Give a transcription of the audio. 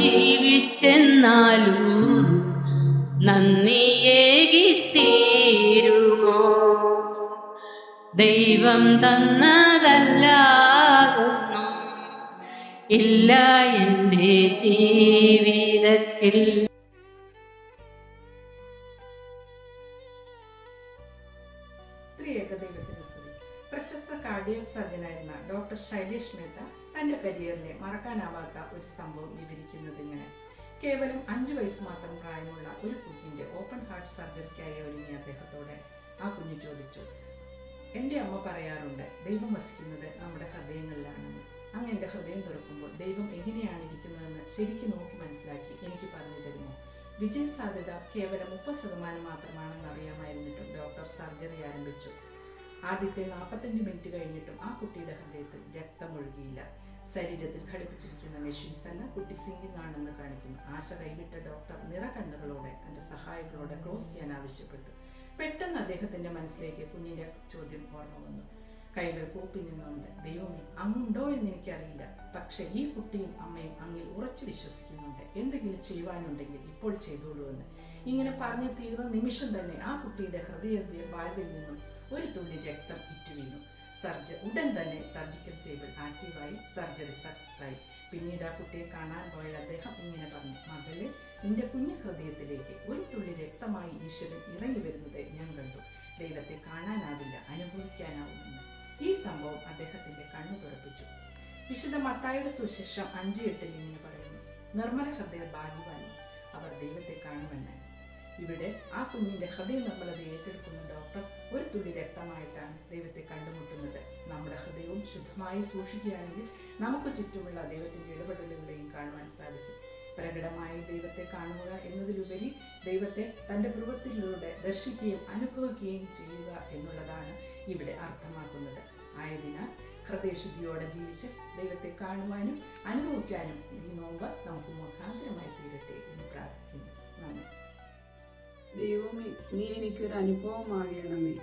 ജീവിച്ചെന്നാലും നന്ദിയേകിത്തീരുമോ ദൈവം തന്നതല്ലാതൊന്നും ഇല്ല എന്റെ ജീവിതത്തിൽ. സ്തുതി. പ്രശസ്ത കാർഡിയൽ സർജനായിരുന്ന ഡോക്ടർ ശൈലേഷ് മേത്ത തന്റെ കരിയറിലെ മറക്കാനാവാത്ത ഒരു സംഭവം വിവരിക്കുന്നത് ഇങ്ങനെ കേവലം അഞ്ചു വയസ്സ് മാത്രം പ്രായമുള്ള ഒരു കുഞ്ഞിന്റെ ഓപ്പൺ ഹാർട്ട് സർജറിക്കായി ഒരുങ്ങിയ അദ്ദേഹത്തോടെ ആ കുഞ്ഞ് ചോദിച്ചു എന്റെ അമ്മ പറയാറുണ്ട് ദൈവം വസിക്കുന്നത് നമ്മുടെ ഹൃദയങ്ങളിലാണെന്ന് അങ്ങ് എന്റെ ഹൃദയം തുറക്കുമ്പോൾ ദൈവം എങ്ങനെയാണ് ഇരിക്കുന്നതെന്ന് ശരിക്കും നോക്കി മനസ്സിലാക്കി എനിക്ക് പറഞ്ഞു തരുമോ? വിജയ സാധ്യത കേവലം മുപ്പത് ശതമാനം മാത്രമാണെന്ന് അറിയാമായിരുന്നിട്ടും ഡോക്ടർ സർജറി ആരംഭിച്ചു. ആദ്യത്തെ നാൽപ്പത്തഞ്ച് മിനിറ്റ് കഴിഞ്ഞിട്ടും ആ കുട്ടിയുടെ ഹൃദയത്തിൽ രക്തം ഒഴുകിയില്ല. ശരീരത്തിൽ ഘടിപ്പിച്ചിരിക്കുന്ന മെഷീൻസ് എല്ലാം കുട്ടി സിംഗിങ് ആണെന്ന് കാണിക്കുന്നു. ആശ കൈവിട്ട ഡോക്ടർ നിറകണ്ണുകളോടെ തന്റെ സഹായികളോടെ ക്ലോസ് ചെയ്യാൻ ആവശ്യപ്പെട്ടു. പെട്ടെന്ന് അദ്ദേഹത്തിന്റെ മനസ്സിലേക്ക് കുഞ്ഞിന്റെ ചോദ്യം ഓർമ്മ വന്നു. കൈകൾ കൂപ്പി നിന്നുണ്ട് ദൈവമേ അങ്ങുണ്ടോ എന്ന് എനിക്കറിയില്ല. പക്ഷെ ഈ കുട്ടിയും അമ്മയും അങ്ങിൽ ഉറച്ചു വിശ്വസിക്കുന്നുണ്ട്. എന്തെങ്കിലും ചെയ്യുവാനുണ്ടെങ്കിൽ ഇപ്പോൾ ചെയ്തോളൂ എന്ന്. ഇങ്ങനെ പറഞ്ഞു തീർന്ന നിമിഷം തന്നെ ആ കുട്ടിയുടെ ഹൃദയ വാൽവിൽ നിന്നും ഒരു തുള്ളി രക്തം ഇറ്റു വീണു. സർജ ഉടൻ തന്നെ സർജിക്കൽ ടേബിൾ ആക്റ്റീവായി സർജറി സക്സസ് ആയി പിന്നീട് ആ കുട്ടിയെ കാണാൻ പോയ അദ്ദേഹം ഇങ്ങനെ പറഞ്ഞു മകളെ നിന്റെ കുഞ്ഞു ഹൃദയത്തിലേക്ക് ഒരു തുള്ളി രക്തമായി ഈശ്വരൻ ഇറങ്ങി വരുന്നത് ഞാൻ കണ്ടു. ദൈവത്തെ കാണാനാവില്ല അനുഭവിക്കാനാവുമെന്ന്. ഈ സംഭവം അദ്ദേഹത്തിന്റെ കണ്ണു തുറപ്പിച്ചു. വിശുദ്ധ മത്തായുടെ സുശേഷം അഞ്ച് എട്ടിൽ ഇങ്ങനെ പറയുന്നു നിർമ്മല ഹൃദയ ഭാഗ്യവാനും അവർ ദൈവത്തെ കാണുമെന്ന് ഇവിടെ ആ കുഞ്ഞിന്റെ ഹൃദയ നിർമ്മലത ഏറ്റെടുക്കുന്ന ഡോക്ടർ ഒരു തുള്ളി രക്തമായിട്ടാണ് ദൈവത്തെ കണ്ടുമുട്ടുന്നത്. നമ്മുടെ ഹൃദയവും ശുദ്ധമായി സൂക്ഷിക്കുകയാണെങ്കിൽ നമുക്ക് ചുറ്റുമുള്ള ദൈവത്തിന്റെ ഇടപെടലുകളെയും കാണുവാൻ സാധിക്കും. പ്രകടമായി ദൈവത്തെ കാണുക എന്നതിലുപരി ദൈവത്തെ തന്റെ പ്രവൃത്തികളിലൂടെ ദർശിക്കുകയും അനുഭവിക്കുകയും ചെയ്യുക എന്നുള്ളതാണ് ഇവിടെ അർത്ഥമാക്കുന്നത്. ആയതിനാൽ ഹൃദയശുദ്ധിയോടെ ജീവിച്ച് ദൈവത്തെ കാണുവാനും അനുഭവിക്കാനും ഈ നോമ്പ് നമുക്ക് മുഖാന്തരമായി തീരട്ടെ. നീ എനിക്കൊരു അനുഭവമാകണമേ